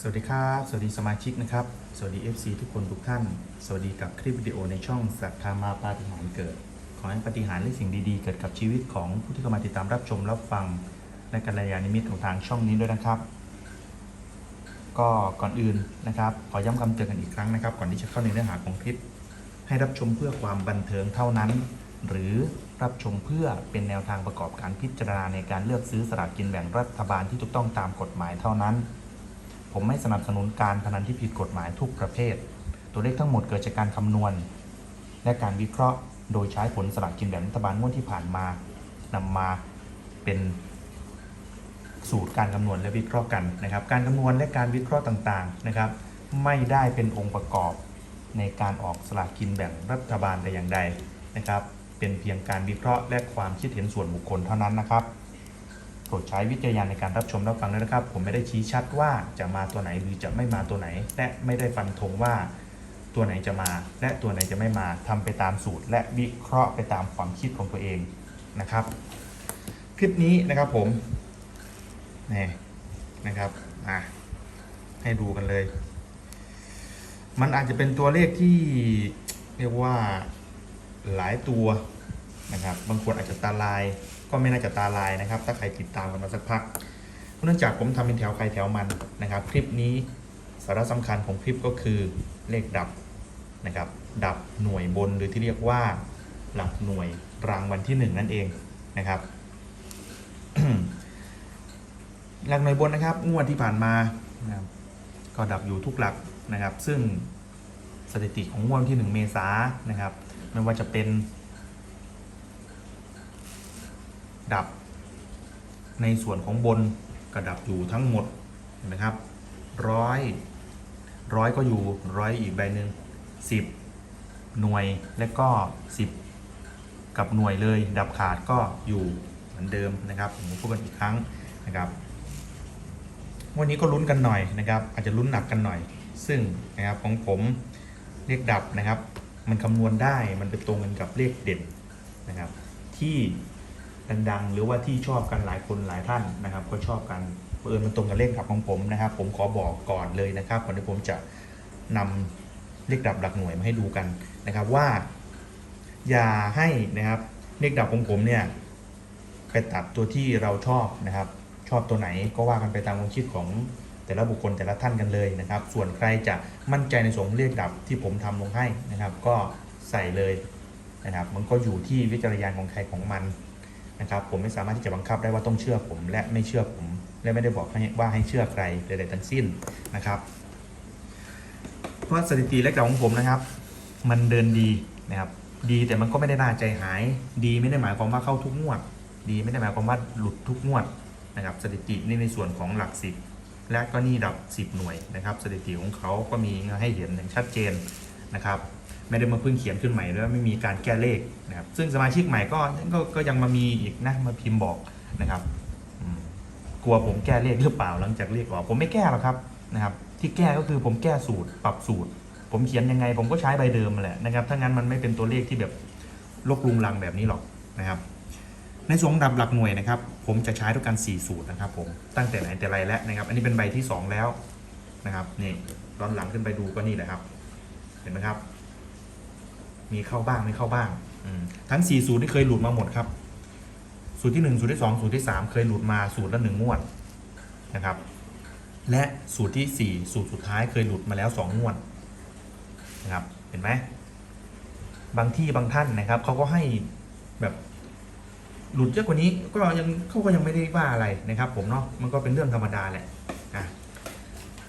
สวัสดีครับ สวัสดีสมาชิกนะครับ สวัสดี FC ทุกคนทุกท่าน สวัสดีกับคลิปวิดีโอในช่องสัตธามาปาฏิหาริย์เกิด ขอให้ปาฏิหารและสิ่งดีๆ เกิดกับชีวิตของผู้ที่เข้ามาติดตามรับชมรับฟังและกัลยาณมิตรของทางช่องนี้ด้วยนะครับ ก็ก่อนอื่นนะครับ ขอย้ำคำเตือนกันอีกครั้งนะครับ ก่อนที่จะเข้าในเนื้อหาของคลิป ให้รับชมเพื่อความบันเทิงเท่านั้น หรือรับชมเพื่อเป็นแนวทางประกอบการพิจารณาในการเลือกซื้อสลากกินแบ่งรัฐบาลที่ถูกต้องตามกฎหมายเท่านั้น ผมไม่สนับสนุนการพนันที่ผิดกฎหมายทุกประเภท ตัวเลขทั้งหมดเกิดจากการคำนวณ และการวิเคราะห์โดยใช้ผลสลากกินแบ่งรัฐบาลงวดที่ผ่านมานำมาเป็นสูตรการคำนวณและวิเคราะห์กันนะครับ การคำนวณและการวิเคราะห์ต่างๆนะครับ ไม่ได้เป็นองค์ประกอบในการออกสลากกินแบ่งรัฐบาลแต่อย่างใดนะครับ เป็นเพียงการวิเคราะห์และความคิดเห็นส่วนบุคคลเท่านั้นนะครับ โปรดใช้วิจารณญาณในการรับชมรับฟังด้วยนะครับ ผมไม่ได้ชี้ชัดว่าจะมาตัวไหนหรือจะไม่มาตัวไหน และไม่ได้ฟันธงว่าตัวไหนจะมา และตัวไหนจะไม่มาทำไปตามสูตร และวิเคราะห์ไปตามความคิดของตัวเองนะครับ คลิปนี้นะครับผมนี่นะครับอะให้ดูกันเลย มันอาจจะเป็นตัวเลขที่เรียกว่าหลายตัวนะครับ บางคนอาจจะตาลาย ก็ไม่น่าจะตาลายนะครับ ถ้าใครติดตามกันมาสักพัก เนื่องจากผมทำเป็นแถวใครแถวมันนะครับ คลิปนี้สาระสำคัญของคลิปก็คือเลขดับนะครับ ดับหน่วยบนหรือที่เรียกว่า หลักหน่วยรางวัลที่หนึ่งนั่นเองนะครับหลักหน่วยบนนะครับ งวดที่ผ่านมานะครับก็ดับอยู่ทุกหลักนะครับ ซึ่งสถิติของงวดวันที่ 1 เมษายนนะครับ ไม่ว่าจะเป็น ดับในส่วนของบนกระดับอยู่ทั้งหมดนไหมครับร้อยร้อยก็อยู่ร้อยอีกใบหนึ่งสิบหน่วยและก็สิบกับหน่วยเลย ดับขาดก็อยู่เหมือนเดิมนะครับผมพูดกันอีกครั้งนะครับวันนี้ก็ลุ้นกันหน่อยนะครับ อาจจะลุ้นหนักกันหน่อย ซึ่งนะครับของผมเลขดับนะครับ มันคำนวณได้มันไปตรงกันกับเลขเด่นนะครับ ที่ ดังๆ หรือว่าที่ชอบกันหลายคนหลายท่านนะครับ ก็ชอบกันเออมันตรงกับเลขดับของผมนะครับ ผมขอบอกก่อนเลยนะครับก่อนที่ผมจะนำเลขดับหลักหน่วยมาให้ดูกันนะครับว่า อย่าให้นะครับเลขดับของผมเนี่ยไปตัดตัวที่เราชอบนะครับ ชอบตัวไหนก็ว่ากันไปตามความคิดของแต่ละบุคคลแต่ละท่านกันเลยนะครับ ส่วนใครจะมั่นใจในสงเลขดับที่ผมทำลงให้นะครับ ก็ใส่เลยนะครับ มันก็อยู่ที่วิจารณญาณของใครของมัน นะครับผมไม่สามารถที่จะบังคับได้ว่าต้องเชื่อผมและไม่เชื่อผม และไม่ได้บอกให้ว่าให้เชื่อใครใดๆทั้งสิ้นนะครับเพราะสถิติเล็กๆของผมนะครับ มันเดินดีนะครับดีแต่มันก็ไม่ได้น่าใจหาย ดีไม่ได้หมายความว่าเข้าทุกงวด ดีไม่ได้หมายความว่าหลุดทุกงวดนะครับสถิตินี่ในส่วนของหลักสิบและก็นี่ดับ 10 หน่วยนะครับสถิติของเขาก็มีให้เห็นอย่างชัดเจน นะครับไม่ได้มาเพิ่งเขียนขึ้นใหม่แล้วไม่มีการแก้เลขนะครับซึ่งสมาชิกใหม่ก็ก็ก็ยังมามีอีกนะมาพิมพ์บอกนะครับกลัวผมแก้เลขหรือเปล่าหลังจากเลขออกผมไม่แก้หรอกครับนะครับ ที่แก้ก็คือผมแก้สูตร ปรับสูตร ผมเขียนยังไง ผมก็ใช้ใบเดิมมาแหละนะครับถ้างั้นมันไม่เป็นตัวเลขที่แบบลกลุงลังแบบนี้หรอกนะครับในส่วนของดับหลักหน่วยนะครับ ผมจะใช้ด้วยกัน 4 สูตรนะครับผมตั้งแต่ไหนแต่ไรแล้วนะครับ อันนี้เป็นใบที่ 2 แล้วนะครับนี่ย้อนหลังขึ้นไปดูก็นี่แหละครับ เห็นไหมครับ มีเข้าบ้างไม่เข้าบ้างทั้ง4สูตรที่เคยหลุดมาหมดครับ สูตรที่1สูตรที่2สูตรที่ 3 เคยหลุดมาสูตรละหนึ่งงวดนะครับ และสูตรที่ 4 สูตรสุดท้ายเคยหลุดมาแล้ว 2 งวดนะครับ เห็นไหมบางที่บางท่านนะครับเขาก็ให้แบบหลุดเยอะกว่านี้ก็ยังเขาก็ยังไม่ได้ว่าอะไรนะครับ ผมเนาะมันก็เป็นเรื่องธรรมดาแหละอะ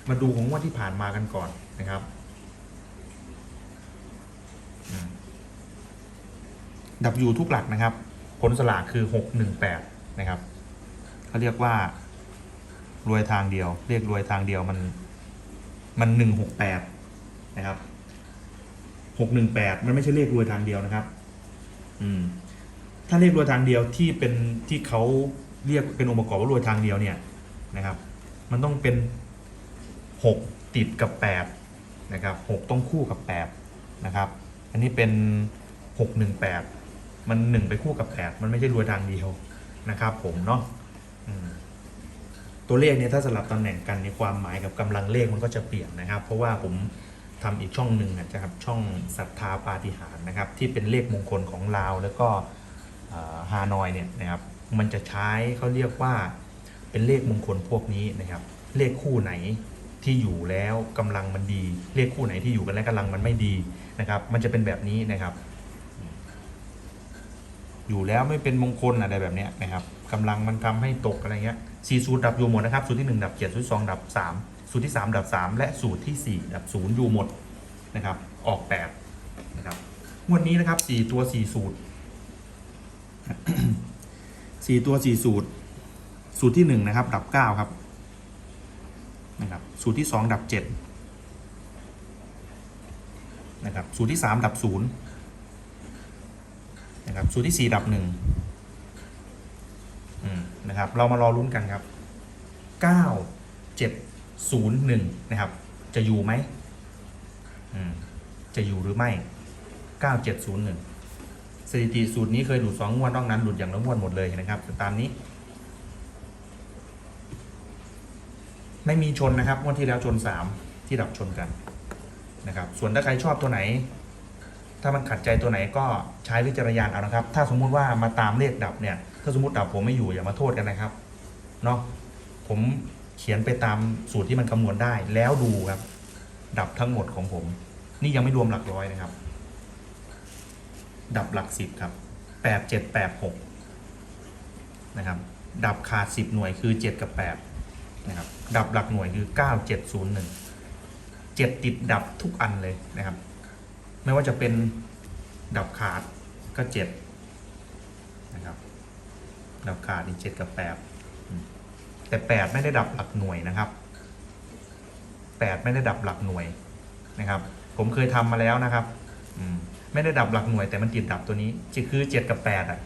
มาดูของงวดที่ผ่านมากันก่อนนะครับ ดับยูทุกหลักนะครับ ผลสลากคือ 618 นะครับเขาเรียกว่ารวยทางเดียว เรียกรวยทางเดียวมันมัน168 นะครับ 618 มันไม่ใช่เลขรวยทางเดียวนะครับ อืม ถ้าเลขรวยทางเดียวที่เป็นที่เขาเรียกเป็นองค์ประกอบว่ารวยทางเดียวเนี่ยนะครับ มันต้องเป็น 6 ติดกับ 8 นะครับ 6 ต้องคู่กับ 8 นะครับ อันนี้เป็น 618 มัน 1 ไปคู่กับ 8 มันไม่ใช่รวยทางเดียวนะครับผมเนาะตัวเลขเนี่ยถ้าสลับตำแหน่งกันในความหมายกับกำลังเลขมันก็จะเปลี่ยนนะครับ เพราะว่าผมทำอีกช่องหนึ่งนะครับช่องศรัทธาปาฏิหารนะครับ ที่เป็นเลขมงคลของลาวแล้วก็ฮานอยเนี่ยนะครับมันจะใช้เขาเรียกว่าเป็นเลขมงคลพวกนี้นะครับ เลขคู่ไหน ที่อยู่แล้วกำลังมันดีเลขคู่ไหนที่อยู่กันแล้วกำลังมันไม่ดีนะครับ มันจะเป็นแบบนี้นะครับ อยู่แล้วไม่เป็นมงคลอะไรแบบเนี้ยนะครับกำลังมันทำให้ตกอะไรเงี้ยสี่สูตรดับอยู่หมดนะครับ สูตรที่หนึ่งดับเจ็ดสูตรสองดับสามสูตรที่สามดับสามและสูตรที่สี่ดับศูนย์อยู่หมดนะครับ ออกแปดนะครับงวดนี้นะครับสี่ตัวสี่สูตรสี่ตัวสี่สูตร สูตรที่หนึ่งนะครับ ดับเก้าครับ นะครับสูตรที่สองดับเจ็ดนะครับสูตรที่สามดับศูนย์นะครับสูตรที่ 4 ดับ1นะครับเรามารอลุ้นกันครับ 9 7 0 1นะครับจะอยู่ไหมอืมจะอยู่หรือไม่ 9 7 0 1 สถิติสูตรนี้เคยหลุด2งวดนอกนั้นหลุดอย่างละงวดหมดเลยนะครับตามนี้ ไม่มีชนนะครับงวดที่แล้วชน3ที่ดับชนกันนะครับ ส่วนถ้าใครชอบตัวไหน ถ้ามันขัดใจตัวไหนก็ใช้วิจารณญาณเอานะครับ ถ้าสมมุติว่ามาตามเลขดับเนี่ยถ้าสมมติดับผมไม่อยู่อย่ามาโทษกันนะครับเนาะผมเขียนไปตามสูตรที่มันคำนวณได้แล้วดูครับ ดับทั้งหมดของผม นี่ยังไม่รวมหลักร้อยนะครับ ดับหลักสิบครับแปดเจ็ดแปดหกนะครับ ดับขาดสิบหน่วยคือเจ็ดกับแปด นะครับ ดับหลักหน่วยคือเก้าเจ็ดศูนย์หนึ่งเจ็ดติดดับทุกอันเลยนะครับ ไม่ว่าจะเป็นดับขาดก็เจ็ดนะครับ ดับขาดนี่เจ็ดกับแปดแต่แปดไม่ได้ดับหลักหน่วยนะครับแปดไม่ได้ดับหลักหน่วยนะครับ ผมเคยทำมาแล้วนะครับอไม่ได้ดับหลักหน่วยแต่มันติดดับตัวนี้จะคือเจ็ดกับแปดอะ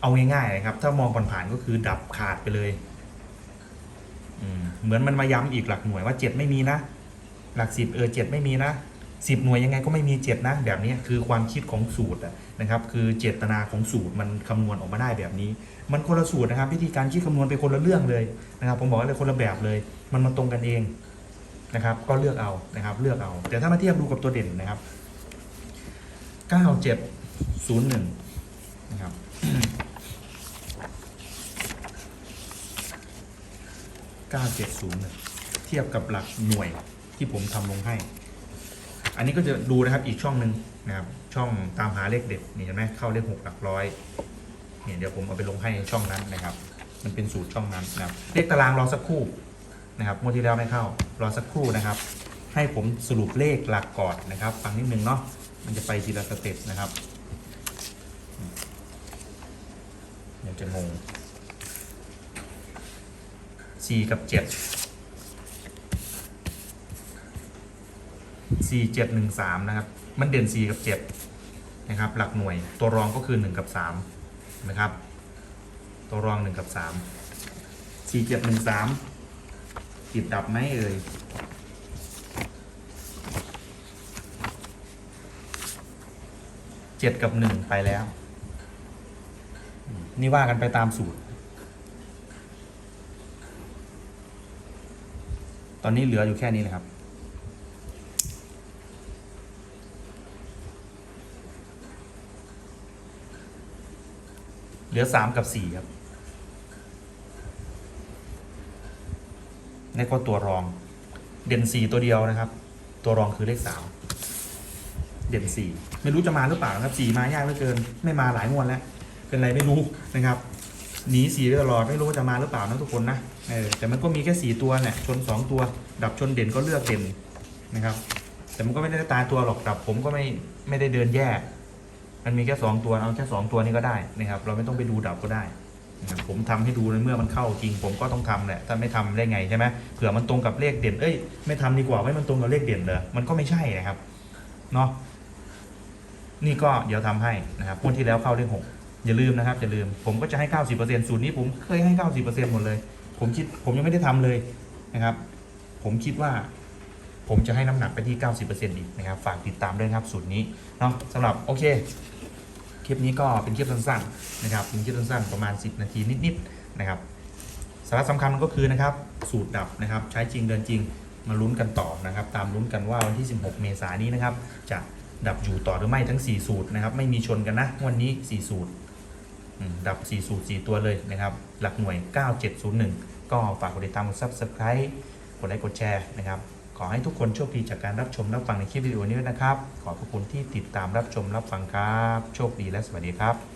เอาง่ายๆนะครับ ถ้ามองผ่านๆก็คือดับขาดไปเลย เหมือนมันมาย้ำอีกหลักหน่วยว่าเจ็ดไม่มีนะ หลักสิบเออเจ็ดไม่มีนะสิบหน่วยยังไงก็ไม่มีเจ็ดนะ แบบนี้คือความคิดของสูตรนะครับ คือเจตนาของสูตรมันคำนวณออกมาได้แบบนี้ มันคนละสูตรนะครับวิธีการคิดคำนวณเป็นคนละเรื่องเลยนะครับ ผมบอกเลยคนละแบบเลย มันมาตรงกันเองนะครับ ก็เลือกเอานะครับ เลือกเอา แต่ถ้ามาเทียบดูกับตัวเด่นนะครับเก้าเจ็ดศูนย์หนึ่งนะครับ เก้าเจ็ดศูนย์เทียบกับหลักหน่วยที่ผมทำลงให้ อันนี้ก็จะดูนะครับอีกช่องหนึ่งนะครับ ช่องตามหาเลขเด็ดนี่เห็นไหมเข้าเลขหกหลักร้อยเนี่ยเดี๋ยวผมเอาไปลงให้ช่องนั้นนะครับ มันเป็นสูตรช่องนั้นนะครับ เลขตารางรอสักครู่นะครับงวดที่แล้วไม่เข้ารอสักครู่นะครับ ให้ผมสรุปเลขหลักก่อนนะครับฟังนิดนึงเนาะมันจะไปทีละสเต็ปนะครับเดี๋ยวจะงง สี่กับเจ็ดสี่เจ็ดหนึ่งสามนะครับ มันเด่นสี่กับเจ็ดนะครับ หลักหน่วยตัวรองก็คือหนึ่งกับสามนะครับ ตัวรองหนึ่งกับสามสี่เจ็ดหนึ่งสามติดดับไหมเอ่ยเจ็ดกับหนึ่งไปแล้ว นี่ว่ากันไปตามสูตร ตอนนี้เหลืออยู่แค่นี้เลยครับ เหลือสามกับสี่ครับนี่ก็ตัวรอง เด่นสี่ตัวเดียวนะครับ ตัวรองคือเลขสามเด่นสี่ไม่รู้จะมาหรือเปล่านะครับสี่มายากเหลือเกิน ไม่มาหลายงวดแล้ว เป็นไรไม่รู้นะครับหนีสี่ตลอดไม่รู้ว่าจะมาหรือเปล่านะทุกคนนะ เออแต่มันก็มีแค่สี่ตัวเนี่ยชนสองตัว ดับชนเด่นก็เลือกเด่นนะครับ แต่มันก็ไม่ได้ตายตัวหรอกดับผมก็ไม่ไม่ได้เดินแย่ มันมีแค่สองตัวเอาแค่สองตัวนี้ก็ได้นะครับ เราไม่ต้องไปดูดับก็ได้นะครับผมทำให้ดูในเมื่อมันเข้าจริง ผมก็ต้องทำแหละถ้าไม่ทำได้ไงใช่ไหมเผื่อมันตรงกับเลขเด่น เอ้ยไม่ทำดีกว่าไม่มันตรงกับเลขเด่นเลยมันก็ไม่ใช่นะครับเนาะนี่ก็เดี๋ยวทำให้นะครับงวดที่แล้วเข้าเลขหกอย่าลืมนะครับอย่าลืมผมก็จะให้เก้าสิบเปอร์เซ็นต์สูตรนี้ผมเคยให้เก้าสิบเปอร์เซ็นต์หมดเลย ผมคิดผมยังไม่ได้ทำเลยนะครับ ผมคิดว่าผมจะให้น้ำหนักไปที่ 90%อีกนะครับ ฝากติดตามด้วยครับสูตรนี้เนาะสำหรับโอเค คลิปนี้ก็เป็นคลิปสั้นๆนะครับ เป็นคลิปสั้นๆประมาณ 10 นาทีนิดๆนะครับสาระสำคัญก็คือนะครับสูตรดับนะครับใช้จริงเดินจริงมาลุ้นกันต่อนะครับ ตามลุ้นกันว่าวันที่ 16 เมษายนนี้นะครับ จะดับอยู่ต่อหรือไม่ทั้ง 4 สูตรนะครับ ไม่มีชนกันนะวันนี้ 4 สูตร ดับ 4 สูตร 4 ตัวเลยนะครับ หลักหน่วย 9701 ก็ฝากกดติดตามกด subscribe กดไลค์กดแชร์นะครับ ขอให้ทุกคนโชคดีจากการรับชมรับฟังในคลิปวิดีโอนี้นะครับ ขอบพระคุณที่ติดตามรับชมรับฟังครับ โชคดีและสวัสดีครับ